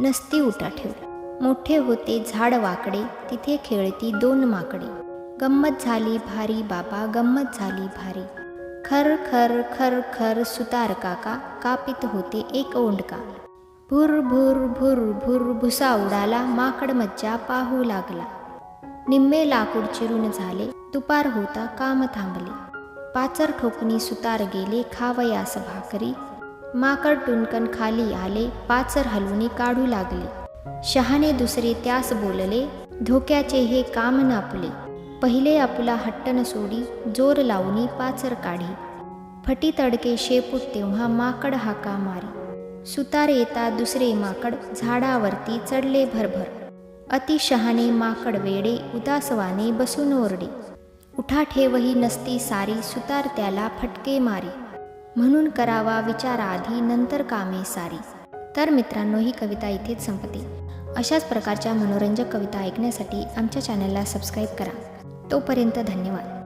नसती उठा ठेवला मोठे होते झाड वाकडे तिथे खेळती दोन माकडे. गंमत झाली भारी बाबा गंमत झाली भारी. खर खर खर खर सुतार काका कापित होते एक ओंडका. भुर भुर भुर भुर भुसा उडाला माकड मज्जा पाहू लागला. निम्मे लाकूड चिरून झाले दुपार होता काम थांबले. पाचर ठोकणी सुतार गेले खावयास भाकरी. माकड टुनकन खाली आले पाचर हलवणी काढू लागले. शहाने दुसरे त्यास बोलले धोक्याचे हे काम नापले. पहिले आपुला हट्टन सोडी जोर लावणी पाचर काढी. फटी तडके शेपूट तेव्हा माकड हाका मारी. सुतार येता दुसरे माकड झाडावरती चढले भरभर. अति शहाणे माकड वेडे उदासवाने बसून ओरडे. उठा ठेवही नसती सारी सुतार त्याला फटके मारी. म्हणून करावा विचाराआधी नंतर कामे सारी. तर मित्रांनो ही कविता इथेच संपते. अशाच प्रकारच्या मनोरंजक कविता ऐकण्यासाठी आमच्या चॅनलला सबस्क्राईब करा. तोपर्यंत धन्यवाद.